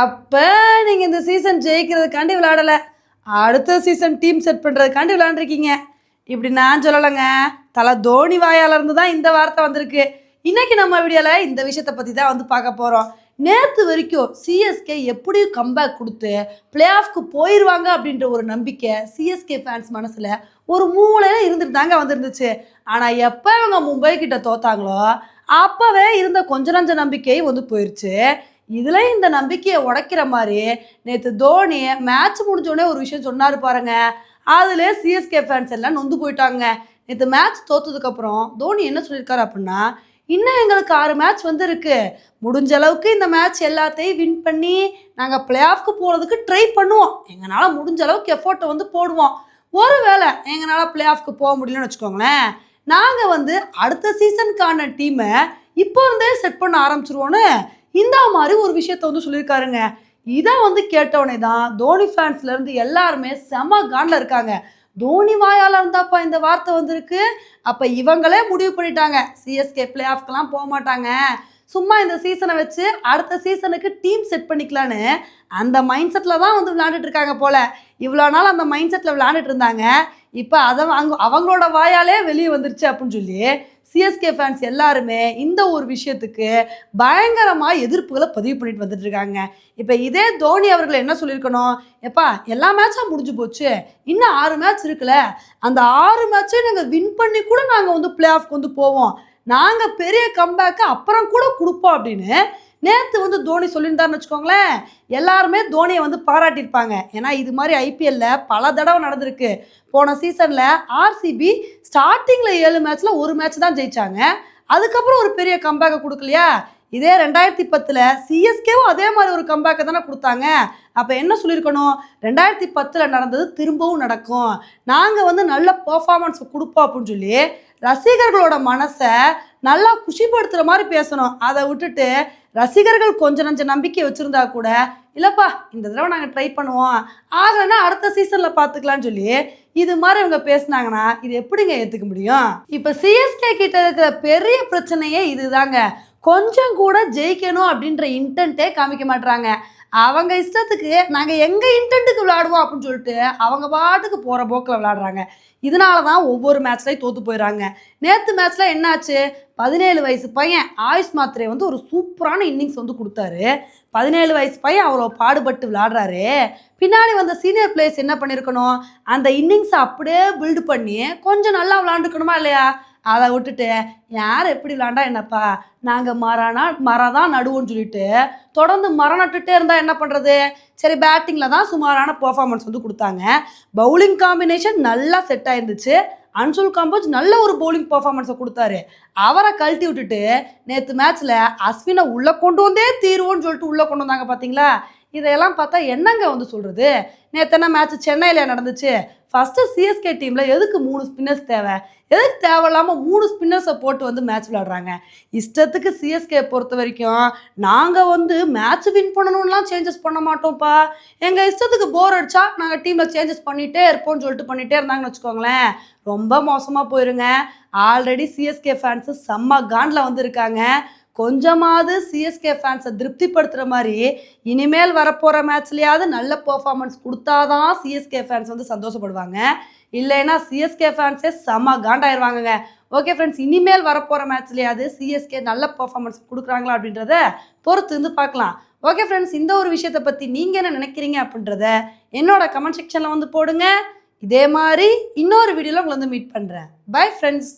அப்போ நீங்கள் இந்த சீசன் ஜெயிக்கிறதுக்காண்டி விளாடலை அடுத்த சீசன் டீம் செட் பண்ணுறதுக்காண்டி விளாண்டுருக்கீங்க இப்படி நான் சொல்லலைங்க. தலை தோனி வாயாலேருந்து தான் இந்த வார்த்தை வந்திருக்கு. இன்றைக்கி நம்ம வீடியோவில் இந்த விஷயத்தை பற்றி தான் வந்து பார்க்க போகிறோம் நேற்று வரைக்கும் சிஎஸ்கே எப்படியும் கம்பேக் கொடுத்து பிளே ஆஃப்க்கு போயிடுவாங்க அப்படின்ற ஒரு நம்பிக்கை சிஎஸ்கே ஃபேன்ஸ் மனசில் ஒரு மூளையில் இருந்துட்டு தாங்க வந்துருந்துச்சு. ஆனால் எப்போ இவங்க மும்பை கிட்ட தோத்தாங்களோ அப்போவே இருந்த கொஞ்ச நஞ்ச நம்பிக்கை வந்து போயிடுச்சு இதில் இந்த நம்பிக்கையை உடைக்கிற மாதிரி நேற்று தோனி மேட்ச் முடிஞ்சோடனே ஒரு விஷயம் சொன்னார் பாருங்க. அதில் சிஎஸ்கே ஃபேன்ஸ் எல்லாம் நொந்து போயிட்டாங்க. நேற்று மேட்ச் தோத்ததுக்கப்புறம் தோனி என்ன சொல்லியிருக்காரு அப்படின்னா இன்னும் எங்களுக்கு ஆறு மேட்ச் வந்து இருக்கு முடிஞ்ச அளவுக்கு இந்த மேட்ச் எல்லாத்தையும் வின் பண்ணி நாங்கள் பிளே ஆஃப்க்கு போகிறதுக்கு ட்ரை பண்ணுவோம். எங்களால் முடிஞ்ச அளவுக்கு எஃபோர்ட்டை வந்து போடுவோம். ஒருவேளை எங்களால் பிளே ஆஃப்க்கு போக முடியலன்னு வச்சுக்கோங்களேன் நாங்கள் வந்து அடுத்த சீசனுக்கான டீமை இப்போ இருந்தே செட் பண்ண ஆரம்பிச்சிருவோன்னு இந்த மாதிரி ஒரு விஷயத்த வந்து சொல்லியிருக்காருங்க. இதை வந்து கேட்டவனே தான் தோனி ஃபேன்ஸ்ல இருந்து எல்லாருமே செம காண்டில் இருக்காங்க. தோனி வாயால இருந்தாப்பா இந்த வார்த்தை வந்திருக்கு. அப்போ இவங்களே முடிவு பண்ணிட்டாங்க. சிஎஸ்கே பிளே ஆஃப்க்கெல்லாம் போக மாட்டாங்க. சும்மா இந்த சீசனை வச்சு அடுத்த சீசனுக்கு டீம் செட் பண்ணிக்கலான்னு அந்த மைண்ட் செட்டில் தான் வந்து விளையாண்டுட்டு இருக்காங்க போல. இவ்வளோ நாள் அந்த மைண்ட் செட்டில் விளையாண்டுட்டு இருந்தாங்க. இப்போ அதை அவங்க அவங்களோட வாயாலே வெளியே வந்துருச்சு அப்படின்னு சொல்லி சிஎஸ்கே ஃபேன்ஸ் எல்லாருமே இந்த ஒரு விஷயத்துக்கு பயங்கரமாக எதிர்ப்புகளை பதிவு பண்ணிட்டு வந்துட்டு இருக்காங்க இப்போ இதே தோனி அவர்கள் என்ன சொல்லியிருக்கணும்? எப்பா எல்லா மேட்சும் முடிஞ்சு போச்சு. இன்னும் ஆறு மேட்ச் இருக்குல்ல. அந்த ஆறு மேட்சையும் நாங்கள் வின் பண்ணி கூட நாங்கள் வந்து பிளே ஆஃப்க்கு வந்து போவோம். நாங்கள் பெரிய கம்பேக்கு அப்புறம் கூட கொடுப்போம் அப்படின்னு நேற்று வந்து தோனி சொல்லியிருந்தாருன்னு வச்சுக்கோங்களேன் எல்லாருமே தோனியை வந்து பாராட்டியிருப்பாங்க. ஏன்னா இது மாதிரி ஐபிஎல்ல பல தடவை நடந்திருக்கு. போன சீசனில் ஆர்சிபி ஸ்டார்டிங்கில் ஏழு மேட்ச்சில் ஒரு மேட்ச் தான் ஜெயிச்சாங்க. அதுக்கப்புறம் ஒரு பெரிய கம்பேக்கை கொடுக்கலையா? இதே ரெண்டாயிரத்தி பத்தில் சிஎஸ்கேவும் அதே மாதிரி ஒரு கம்பேக்கை தானே கொடுத்தாங்க. அப்போ என்ன சொல்லியிருக்கணும்? ரெண்டாயிரத்தி பத்தில் நடந்தது திரும்பவும் நடக்கும். நாங்கள் வந்து நல்ல பர்ஃபார்மன்ஸ் கொடுப்போம் அப்படின்னு சொல்லி ரசிகர்களோட மனசை நல்லா குஷிப்படுத்துகிற மாதிரி பேசணும். அதை விட்டுட்டு ரசிகர்கள் கொஞ்சம் நஞ்ச நம்பிக்கை வச்சுருந்தா கூட இல்லைப்பா இந்த தடவை நாங்கள் ட்ரை பண்ணுவோம். ஆகலைன்னா அடுத்த சீசனில் பார்த்துக்கலான்னு சொல்லி இது மாதிரி இவங்க பேசுனாங்கன்னா இது எப்படிங்க ஏற்றுக்க முடியும்? இப்போ சிஎஸ்கே கிட்ட இருக்கிற பெரிய பிரச்சனையே இதுதாங்க. கொஞ்சம் கூட ஜெயிக்கணும் அப்படின்ற இன்டென்ட்டே காமிக்க மாட்டுறாங்க அவங்க இஷ்டத்துக்கு நாங்கள் எங்கள் இன்டென்ட்டுக்கு விளாடுவோம் அப்படின்னு சொல்லிட்டு அவங்க பாட்டுக்கு போகிற போக்கில் விளாடுறாங்க இதனால தான் ஒவ்வொரு மேட்ச்லையும் தோற்று போயிடுறாங்க. நேற்று மேட்ச்சில் என்னாச்சு? பதினேழு வயசு பையன் ஆயுஷ் மாத்திரை வந்து ஒரு சூப்பரான இன்னிங்ஸ் வந்து கொடுத்தாரு. பதினேழு வயசு பையன் அவ்வளோ பாடுபட்டு விளாடுறாரு பின்னாடி வந்த சீனியர் பிளேயர்ஸ் என்ன பண்ணியிருக்கணும் அந்த இன்னிங்ஸை அப்படியே பில்டு பண்ணி கொஞ்சம் நல்லா விளாண்டுக்கணுமா இல்லையா? அதை விட்டுட்டு யார் எப்படி விளாண்டா என்னப்பா? நாங்கள் மரனா மரம் தான் நடுவோம்னு சொல்லிட்டு தொடர்ந்து மரம் நட்டுட்டே இருந்தால் என்ன பண்ணுறது சரி பேட்டிங்கில் தான் சுமாரான பர்ஃபார்மன்ஸ் வந்து கொடுத்தாங்க. பவுலிங் காம்பினேஷன் நல்லா செட் ஆயிருந்துச்சு. அன்சுல் காம்போஜ் நல்ல ஒரு பவுலிங் பர்ஃபார்மன்ஸை கொடுத்தாரு. அவரை கழட்டி விட்டுட்டு நேற்று மேட்ச்சில் அஸ்வினை உள்ளே கொண்டு வந்தே தீருவோன்னு சொல்லிட்டு உள்ளே கொண்டு வந்தாங்க பார்த்தீங்களா இதையெல்லாம் பார்த்தா என்னங்க வந்து சொல்கிறது நேற்று மேட்ச் சென்னையில் நடந்துச்சு. ஃபஸ்ட்டு சிஎஸ்கே டீமில் எதுக்கு மூணு ஸ்பின்னர்ஸ் தேவை? எதுக்கு தேவையில்லாமல் மூணு ஸ்பின்னர்ஸை போட்டு வந்து மேட்ச் விளாடுறாங்க இஷ்டத்துக்கு சிஎஸ்கே பொறுத்த வரைக்கும் நாங்கள் வந்து மேட்ச் வின் பண்ணணும்லாம் சேஞ்சஸ் பண்ண மாட்டோம்ப்பா. எங்கள் இஷ்டத்துக்கு போர் அடிச்சா நாங்கள் டீமில் சேஞ்சஸ் பண்ணிகிட்டே இருப்போம்னு சொல்லிட்டு பண்ணிகிட்டே இருந்தாங்கன்னு வச்சுக்கோங்களேன். ரொம்ப மோசமாக போயிருங்க. ஆல்ரெடி சிஎஸ்கே ஃபேன்ஸு செம்ம காண்டில் வந்து இருக்காங்க. கொஞ்சமாவது சிஎஸ்கே ஃபேன்ஸை திருப்திப்படுத்துகிற மாதிரி இனிமேல் வரப்போகிற மேட்ச்லேயாவது நல்ல பர்ஃபார்மன்ஸ் கொடுத்தாதான் சிஎஸ்கே ஃபேன்ஸ் வந்து சந்தோஷப்படுவாங்க. இல்லைன்னா சிஎஸ்கே ஃபேன்ஸே செம்ம காண்டாயிருவாங்கங்க. ஓகே ஃப்ரெண்ட்ஸ் இனிமேல் வரப்போகிற மேட்ச்லேயாவது சிஎஸ்கே நல்ல பர்ஃபார்மன்ஸ் கொடுக்குறாங்களா அப்படின்றத பொறுத்து இருந்து பார்க்கலாம். ஓகே ஃப்ரெண்ட்ஸ் இந்த ஒரு விஷயத்தை பற்றி நீங்கள் என்ன நினைக்கிறீங்க அப்படின்றத என்னோட கமெண்ட் செக்ஷனில் வந்து போடுங்க. இதே மாதிரி இன்னொரு வீடியோவில் உங்களை வந்து மீட் பண்ணுறேன் பை ஃப்ரெண்ட்ஸ்